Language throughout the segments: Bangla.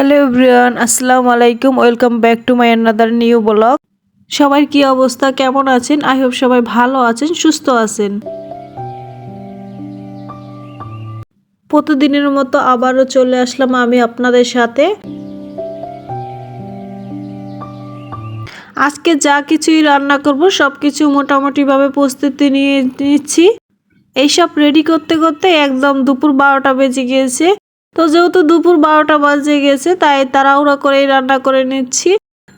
হ্যালো এভরিওয়ান, আসসালামু আলাইকুম। Welcome back to my another new blog. সবার কি অবস্থা? কেমন আছেন? আই হোপ সবাই ভালো আছেন, সুস্থ আছেন। প্রতিদিনের মতো আবারও চলে আসলাম আমি আপনাদের সাথে। আজকে যা কিছুই রান্না করব সব কিছু মোটামুটিভাবে প্রস্তুতি নিয়ে নিচ্ছি। এইসব রেডি করতে করতে একদম দুপুর বারোটা বেজে গিয়েছে। তো যেহেতু দুপুর বারোটা বাজে গেছে, তাই তারা তাড়াহুড়া করেই রান্না করে নিচ্ছি।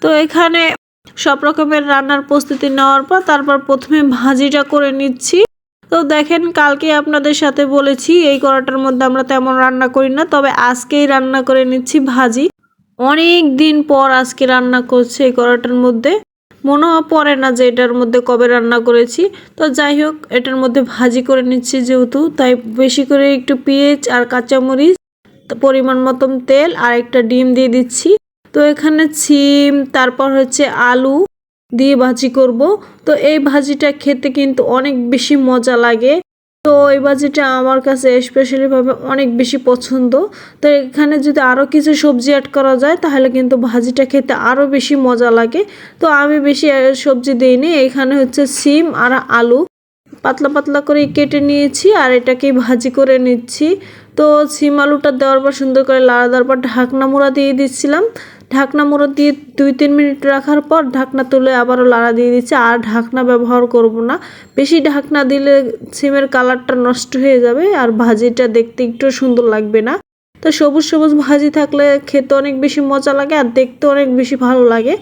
তো এখানে সব রকমের রান্নার প্রস্তুতি নেওয়ার পর তারপর প্রথমে ভাজিটা করে নিচ্ছি। তো দেখেন, কালকে আপনাদের সাথে বলেছি, এই কড়াটার মধ্যে আমরা তেমন রান্না করি না, তবে আজকেই রান্না করে নিচ্ছি ভাজি। অনেক দিন পর আজকে রান্না করছে এই কড়াটার মধ্যে। মনে পড়ে না যে এটার মধ্যে কবে রান্না করেছি। তো যাই হোক, এটার মধ্যে ভাজি করে নিচ্ছি যেহেতু, তাই বেশি করে একটু পেঁয়াজ আর কাঁচামরিচ পরিমাণ মতন তেল আর একটা ডিম দিয়ে দিচ্ছি। তো এখানে সিম তারপর হচ্ছে আলু দিয়ে ভাজি করব। তো এই ভাজিটা খেতে কিন্তু অনেক বেশি মজা লাগে। তো এই ভাজিটা আমার কাছে স্পেশালিভাবে অনেক বেশি পছন্দ। তো এখানে যদি আরও কিছু সবজি অ্যাড করা যায়, তাহলে কিন্তু ভাজিটা খেতে আরও বেশি মজা লাগে। তো আমি বেশি সবজি দিইনি, এখানে হচ্ছে সিম আর আলু। পাতলা পাতলা করে কেটে নিয়েছি আর এটাকে ভাজি করে নিচ্ছি। তো সিম আলুটা দেওয়ার পর সুন্দর করে লাড়া দেওয়ার পর ঢাকনা মোড়া দিয়ে দিচ্ছিলাম। ঢাকনা মোড়া দিয়ে দুই তিন মিনিট রাখার পর ঢাকনা তুলে আবারও লাড়া দিয়ে দিচ্ছি। আর ঢাকনা ব্যবহার করব না। বেশি ঢাকনা দিলে সিমের কালারটা নষ্ট হয়ে যাবে আর ভাজিটা দেখতে একটু সুন্দর লাগবে না। তো সবুজ সবুজ ভাজি থাকলে খেতে অনেক বেশি মজা লাগে আর দেখতে অনেক বেশি ভালো লাগে।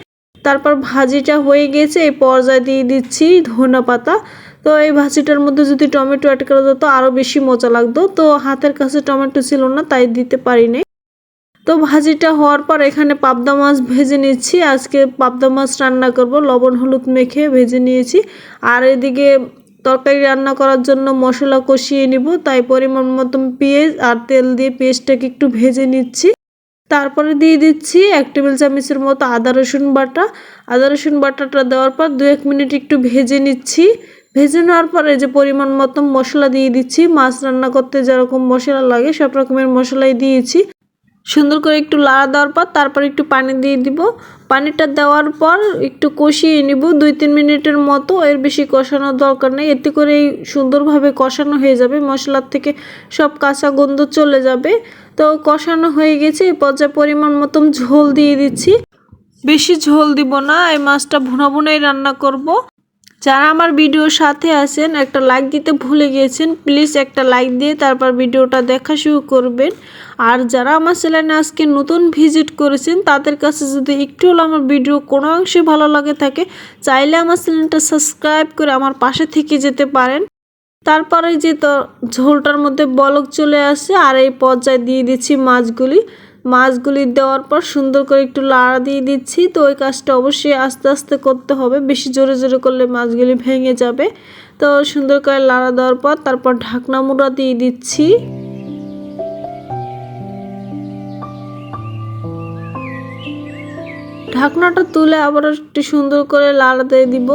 তারপর ভাজিটা হয়ে গেছে। এই পর্যায়ে দিয়ে দিচ্ছি ধনে পাতা তো এই ভাজিটার মধ্যে যদি টমেটো অ্যাড করা যেত আরও বেশি মজা লাগতো। তো হাতের কাছে টমেটো ছিল না, তাই দিতে পারিনি। তো ভাজিটা হওয়ার পর এখানে পাবদা মাছ ভেজে নিচ্ছি। আজকে পাবদা মাছ রান্না করব, লবণ, হলুদ মেখে ভেজে নিয়েছি। আর এদিকে তরকারি রান্না করার জন্য মশলা কষিয়ে নিব, তাই পরিমাণ মতন পেঁয়াজ আর তেল দিয়ে পেঁয়াজটাকে একটু ভেজে নিচ্ছি। তারপরে দিয়ে দিচ্ছি এক টেবিল চামচের মতো আদা রসুন বাটা। আদা রসুন বাটাটা দেওয়ার পর দু এক মিনিট একটু ভেজে নিচ্ছি। ভেজে নেওয়ার পরে যে পরিমাণ মতো মশলা দিয়ে দিচ্ছি। মাছ রান্না করতে যেরকম মশলা লাগে, সব রকমের মশলাই দিয়েছি। সুন্দর করে একটু লাড়া দেওয়ার পর তারপর একটু পানি দিয়ে দিব। পানিটা দেওয়ার পর একটু কষিয়ে নিব। দুই তিন মিনিটের মতো এর বেশি কষানোর দরকার নেই। এতে করেই সুন্দরভাবে কষানো হয়ে যাবে। মশলার থেকে সব কাঁচা গন্ধ চলে যাবে। তো কষানো হয়ে গেছে। এই পর্যায়ে পরিমাণ মতন ঝোল দিয়ে দিচ্ছি। বেশি ঝোল দিব না। এই মাছটা ভুনা ভুনাই রান্না করব। যারা আমার ভিডিওর সাথে আছেন, একটা লাইক দিতে ভুলে গিয়েছেন প্লিজ একটা লাইক দিয়ে তারপর ভিডিওটা দেখা শুরু করবেন। আর যারা আমার চ্যানেলে আজকে নতুন ভিজিট করেছেন, তাদের কাছে যদি একটু হলো আমার ভিডিও কোনো অংশে ভালো লাগে থাকে, চাইলে আমার চ্যানেলটা সাবস্ক্রাইব করে আমার পাশে থেকে যেতে পারেন। তারপরে যে তো ঝোলটার মধ্যে বলক চলে আসে, আর এই পর্যায়ে দিয়ে দিচ্ছি মাছগুলি। মাছগুলি দেওয়ার পর সুন্দর করে একটু লাড়া দিয়ে দিচ্ছি। তো ওই কাজটা অবশ্যই আস্তে আস্তে করতে হবে। বেশি জোরে জোরে করলে মাছগুলি ভেঙে যাবে। তো সুন্দর করে লাড়া দেওয়ার পর তারপর ঢাকনা মুড়া দিয়ে দিচ্ছি। ঢাকনাটা তুলে আবার একটু সুন্দর করে লাড়া দিয়ে দিব।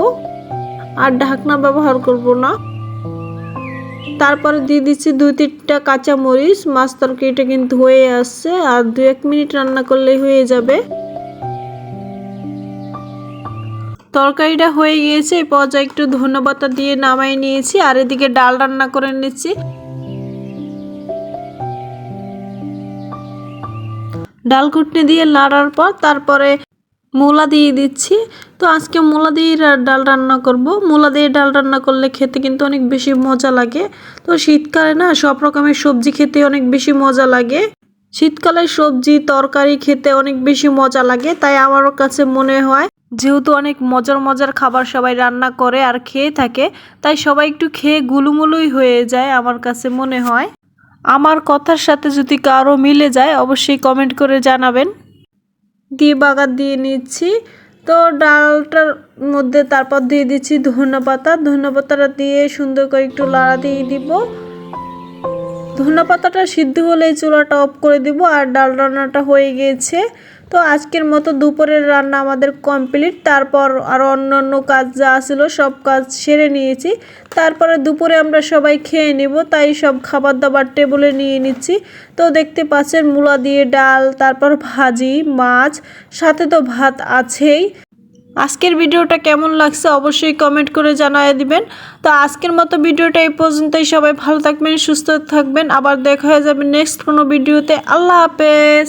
আর ঢাকনা ব্যবহার করব না। তারপরে দিয়ে দিচ্ছি দুই তিনটা কাঁচা মরিচ মাছ তরকারিটা কিন্তু হয়ে আসছে আর দু এক মিনিট রান্না করলেই হয়ে যাবে। তরকারিটা হয়ে গিয়েছে এই পর্যায়ে একটু ধন্যবাদ দিয়ে নামাই নিয়েছি আর এদিকে ডাল রান্না করে নিচ্ছি। ডাল কুটনি দিয়ে নাড়ার পর তারপরে মূলা দিয়ে দিচ্ছি। তো আজকে মূলা দিয়ে ডাল রান্না করব। মূলা দিয়ে ডাল রান্না করলে খেতে কিন্তু অনেক বেশি মজা লাগে। তো শীতকালে না সব রকমের সবজি খেতে অনেক বেশি মজা লাগে। শীতকালে সবজি, তরকারি খেতে অনেক বেশি মজা লাগে। তাই আমারও কাছে মনে হয়, যেহেতু অনেক মজার মজার খাবার সবাই রান্না করে আর খেয়ে থাকে, তাই সবাই একটু খেয়ে গুলুমুলুই হয়ে যায় আমার কাছে মনে হয়। আমার কথার সাথে যদি কারও মিলে যায়, অবশ্যই কমেন্ট করে জানাবেন। দিয়ে বাগার দিয়ে নিচ্ছি। তো ডালটার মধ্যে তারপর দিয়ে দিচ্ছি ধনে পাতা। ধনে পাতাটা দিয়ে সুন্দর করে একটু লাড়া দিয়ে দিব। ধনে পাতাটা সিদ্ধ হলে চুলাটা অফ করে দিব আর ডাল রান্নাটা হয়ে গিয়েছে তো আজকের মতো দুপুরের রান্না আমাদের কমপ্লিট। তারপর আরও অন্যান্য কাজ যা ছিল সব কাজ সেরে নিয়েছি। তারপরে দুপুরে আমরা সবাই খেয়ে নেব, তাই সব খাবার দাবার টেবিলে নিয়ে নিচ্ছি। তো দেখতে পাচ্ছেন মূলা দিয়ে ডাল, তারপর ভাজি, মাছ, সাথে তো ভাত আছেই। আজকের ভিডিওটা কেমন লাগছে অবশ্যই কমেন্ট করে জানিয়ে দিবেন। তো আজকের মতো ভিডিওটা এই পর্যন্তই। সবাই ভালো থাকবেন, সুস্থ থাকবেন। আবার দেখা হয়ে যাবে নেক্সট কোনো ভিডিওতে। আল্লাহ হাফেজ।